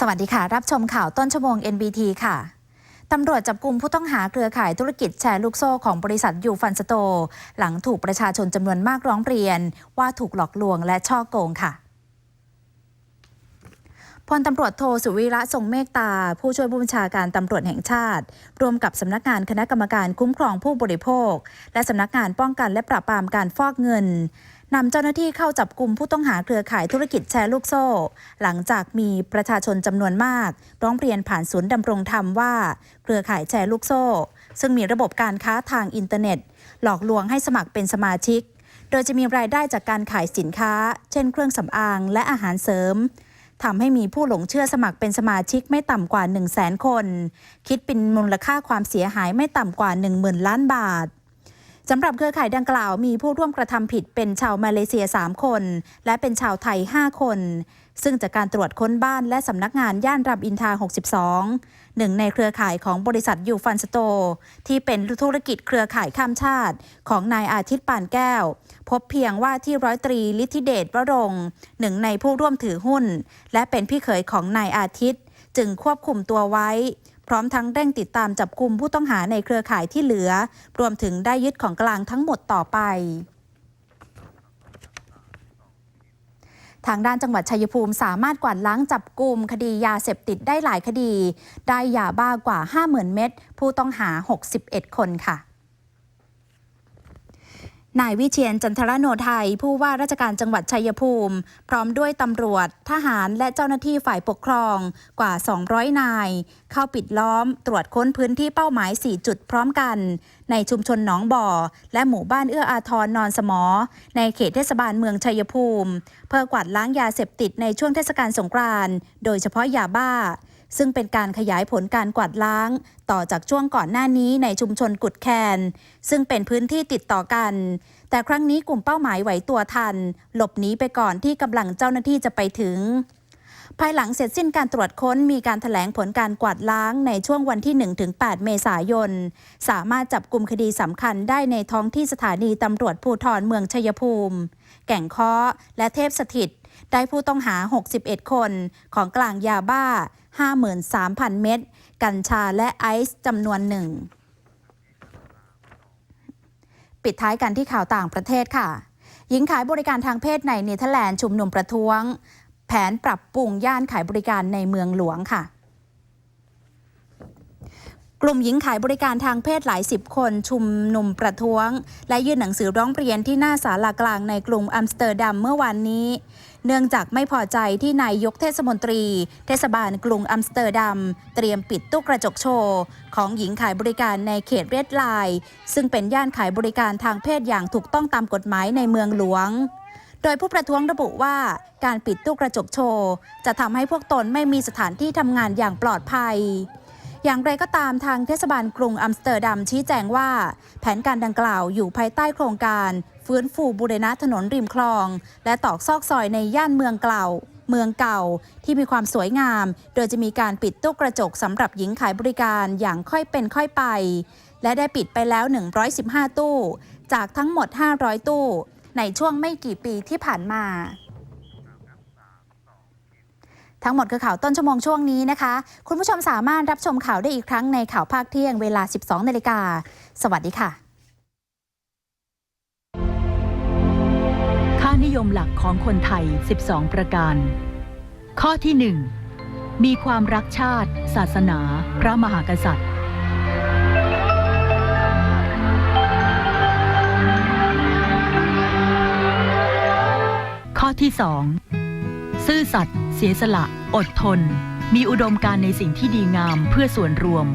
สวัสดีค่ะ รับชมข่าวต้นชั่วโมง NBT ค่ะตำรวจจับกลุ่มผู้ต้องหาเครือข่ายธุรกิจแชร์ลูกโซ่ของบริษัทยูฟันสโต หลังถูกประชาชนจำนวนมากร้องเรียน ว่าถูกหลอกลวงและช่อโกงค่ะ พลตำรวจโทสุวิระทรงเมตตา ผู้ช่วยผู้บัญชาการตำรวจแห่งชาติ ร่วมกับสำนักงานคณะกรรมการคุ้มครองผู้บริโภค และสำนักงานป้องกันและปราบปรามการฟอกเงินนำเจ้าหน้าที่เข้าจับกลุ่มผู้ต้องหาเครือข่ายธุรกิจแชร์ลูกโซ่ หลังจากมีประชาชนจำนวนมาก ร้องเรียนผ่านศูนย์ดำรงธรรมว่าเครือข่ายแชร์ลูกโซ่ ซึ่งมีระบบการค้าทางอินเทอร์เน็ต หลอกลวงให้สมัครเป็นสมาชิก โดยจะมีรายได้จากการขายสินค้า เช่น เครื่องสำอางและอาหารเสริม ทำให้มีผู้หลงเชื่อสมัครเป็นสมาชิกไม่ต่ำกว่า 1 0 0 0 0แสนคน คิดเป็นมูลค่าความเสียหายไม่ต่ำกว่า 10,000 ล้านบาท สำหรับเครือข่ายดังกล่าวมีผู้ร่วมกระทำผิดเป็นชาวมาเลเซีย 3 คน และเป็นชาวไทย 5 คน ซึ่งจากการตรวจค้นบ้านและสำนักงานย่านรามอินทา 62 หนึ่งในเครือข่ายของบริษัทยูฟันสโต ที่เป็นธุรกิจเครือข่ายข้ามชาติของนายอาทิตย์ปานแก้ว พบเพียงว่าที่ร้อยตรีลิทธิเดชวรงหนึ่งในผู้ร่วมถือหุ้น และเป็นพี่เขยของนายอาทิตย์ จึงควบคุมตัวไว้ พร้อมทั้งเร่งติดตามจับกลุ่มผู้ต้องหาในเครือข่ายที่เหลือ รวมถึงได้ยึดของกลางทั้งหมดต่อไปทางด้านจังหวัดชัยภูมิสามารถกวาดล้างจับกลุ่มคดียาเสพติดได้หลายคดี ได้ยาบ้ากว่า 50,000 เม็ดผู้ต้องหา 61 คนค่ะ นายวิเชียนจันทรโนไทย ผู้ว่าราชการจังหวัดชัยภูมิ พร้อมด้วยตำรวจ ทหารและเจ้าหน้าที่ฝ่ายปกครองกว่า 200 นาย เข้าปิดล้อมตรวจค้นพื้นที่เป้าหมาย 4 จุดพร้อมกัน ในชุมชนหนองบ่อ และหมู่บ้านเอื้ออาทรนอนสมอ ในเขตเทศบาลเมืองชัยภูมิ เพื่อกวาดล้างยาเสพติดในช่วงเทศกาลสงกรานต์โดยเฉพาะยาบ้า ซึ่งเป็นการขยายผลการกวาดล้าง ต่อจากช่วงก่อนหน้านี้ในชุมชนกุดแคน ซึ่งเป็นพื้นที่ติดต่อกัน แต่ครั้งนี้กลุ่มเป้าหมายไหวตัวทัน หลบหนีไปก่อนที่กำลังเจ้าหน้าที่จะไปถึง ภายหลังเสร็จสิ้นการตรวจค้นมีการถแถลงผลการกวาดล้างในช่วงวันที่ 1-8 เมษายน สามารถจับกลุ่มคดีสำคัญได้ในท้องที่สถานีตำรวจภูธรเมืองชัยภูมิ แก่งค้อและเทพสถิตได้ผู้ต้องหา 61 คน ของกลางยาบ้า 53,000 เม็ด กัญชาและไอซ์จำนวนหนึ่ง ปิดท้ายกันที่ข่าวต่างประเทศค่ะ หญิงขายบริการทางเพศในเนเธอร์แลนด์ชุมนุมประท้วง แผนปรับปรุงย่านขายบริการในเมืองหลวงค่ะ กลุ่มหญิงขายบริการทางเพศหลายสิบคนชุมนุมประท้วง และยื่นหนังสือร้องเรียนที่หน้าศาลากลางในกรุงอัมสเตอร์ดัมเมื่อวานนี้เนื่องจากไม่พอใจที่นายยกเทศมนตรี เทศบาลกรุงอัมสเตอร์ดัม เตรียมปิดตู้กระจกโชว์ ของหญิงขายบริการในเขตเรดไลน์ซึ่งเป็นย่านขายบริการทางเพศอย่างถูกต้องตามกฎหมายในเมืองหลวง โดยผู้ประท้วงระบุว่าการปิดตู้กระจกโชว์ จะทำให้พวกตนไม่มีสถานที่ทำงานอย่างปลอดภัย อย่างไรก็ตามทางเทศบาลกรุงอัมสเตอร์ดัมชี้แจงว่า แผนการดังกล่าวอยู่ภายใต้โครงการ ฟื้นฟูบูรณะถนนริมคลอง และตอกซอกซอยในย่านเมืองเก่าเมืองเก่าที่มีความสวยงาม โดยจะมีการปิดตู้กระจกสำหรับหญิงขายบริการอย่างค่อยเป็นค่อยไป และได้ปิดไปแล้ว 115 ตู้ จากทั้งหมด 500 ตู้ ในช่วงไม่กี่ปีที่ผ่านมา ทั้งหมดคือข่าวต้นชั่วโมงช่วงนี้นะคะ คุณผู้ชมสามารถรับชมข่าวได้อีกครั้งในข่าวภาคเที่ยงเวลา 12นาฬิกาสวัสดีค่ะ ค่านิยมหลักของคนไทย 12 ประการ ข้อที่ 1 มีความรักชาติ ศาสนา พระมหากษัตริย์ ข้อที่ 2 ซื่อสัตย์เสียสละ อดทน มีอุดมการณ์ในสิ่งที่ดีงามเพื่อส่วนรวม